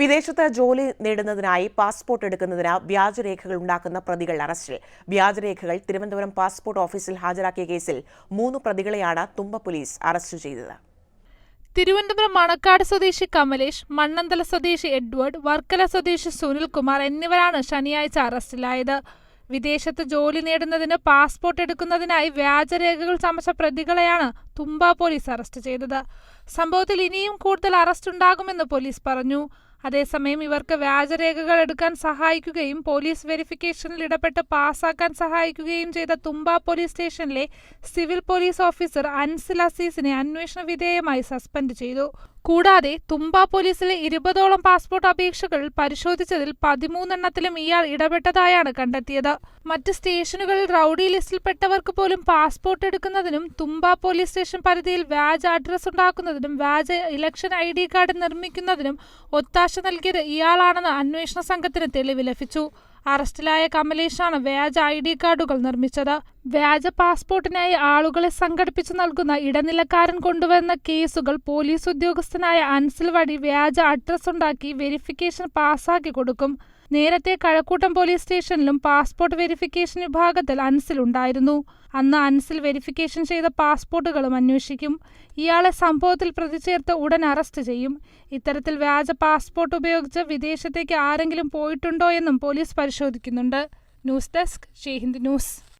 വിദേശത്ത് ജോലി നേടുന്നതിനായി പാസ്പോർട്ട് എടുക്കുന്നതിന് വ്യാജരേഖകൾ ഉണ്ടാക്കുന്ന പ്രതികൾ അറസ്റ്റിൽ. വ്യാജരേഖകൾ തിരുവനന്തപുരം പാസ്പോർട്ട് ഓഫീസിൽ ഹാജരാക്കിയ കേസിൽ മൂന്ന് പ്രതികളെയാണ് തുമ്പ പോലീസ് അറസ്റ്റ് ചെയ്തത്. തിരുവനന്തപുരം മണക്കാട് സ്വദേശി കമലേഷ് മണ്ണന്തല സ്വദേശി എഡ്വേർഡ് വർക്കല സ്വദേശി സുനിൽകുമാർ എന്നിവരാണ് ശനിയാഴ്ച അറസ്റ്റിലായത്. വിദേശത്ത് ജോലി നേടുന്നതിന് പാസ്പോർട്ട് എടുക്കുന്നതിനായി വ്യാജരേഖകൾ ചമച്ച പ്രതികളെയാണ് തുമ്പ പോലീസ് അറസ്റ്റ് ചെയ്തത്. സംഭവത്തിൽ ഇനിയും കൂടുതൽ അറസ്റ്റ് ഉണ്ടാകുമെന്ന് പോലീസ് പറഞ്ഞു. അതേസമയം ഇവർക്ക് വ്യാജരേഖകൾ എടുക്കാൻ സഹായിക്കുകയും പോലീസ് വെരിഫിക്കേഷനിൽ ഇടപെട്ട് പാസാക്കാൻ സഹായിക്കുകയും ചെയ്ത തുമ്പ പോലീസ് സ്റ്റേഷനിലെ സിവിൽ പോലീസ് ഓഫീസർ അൻസിൽ അസീസിനെ അന്വേഷണ വിധേയമായി സസ്പെൻഡ് ചെയ്തു. കൂടാതെ തുമ്പ പോലീസിലെ ഇരുപതോളം പാസ്പോർട്ട് അപേക്ഷകൾ പരിശോധിച്ചതിൽ പതിമൂന്നെണ്ണത്തിലും ഇയാൾ ഇടപെട്ടതായാണ് കണ്ടെത്തിയത്. മറ്റ് സ്റ്റേഷനുകളിൽ റൌഡി ലിസ്റ്റിൽപ്പെട്ടവർക്ക് പോലും പാസ്പോർട്ട് എടുക്കുന്നതിനും തുമ്പ പോലീസ് സ്റ്റേഷൻ പരിധിയിൽ വ്യാജ അഡ്രസ് ഉണ്ടാക്കുന്നതിനും വ്യാജ ഇലക്ഷൻ ഐ ഡി കാർഡ് നിർമ്മിക്കുന്നതിനും ഒത്താശ നൽകിയത് ഇയാളാണെന്ന് അന്വേഷണ സംഘത്തിന് തെളിവ് ലഭിച്ചു. അറസ്റ്റിലായ കമലേഷാണ് വ്യാജ ഐ ഡി കാർഡുകൾ നിർമ്മിച്ചത്. വ്യാജ പാസ്പോർട്ടിനായി ആളുകളെ സംഘടിപ്പിച്ചു നൽകുന്ന ഇടനിലക്കാരൻ കൊണ്ടുവരുന്ന കേസുകൾ പോലീസ് ഉദ്യോഗസ്ഥനായ അൻസിൽ വഴി വ്യാജ അഡ്രസ് ഉണ്ടാക്കി വെരിഫിക്കേഷൻ പാസ്സാക്കി കൊടുക്കും. നേരത്തെ കഴക്കൂട്ടം പോലീസ് സ്റ്റേഷനിലും പാസ്പോർട്ട് വെരിഫിക്കേഷൻ വിഭാഗത്തിൽ അൻസിൽ ഉണ്ടായിരുന്നു. അന്ന് അൻസിൽ വെരിഫിക്കേഷൻ ചെയ്ത പാസ്പോർട്ടുകളും അന്വേഷിക്കും. ഇയാളെ സംഭവത്തിൽ പ്രതി ചേർത്ത് ഉടൻ അറസ്റ്റ് ചെയ്യും. ഇത്തരത്തിൽ വ്യാജ പാസ്പോർട്ട് ഉപയോഗിച്ച് വിദേശത്തേക്ക് ആരെങ്കിലും പോയിട്ടുണ്ടോ എന്നും പോലീസ് പരിശോധിക്കുന്നുണ്ട്. News desk Shehind news.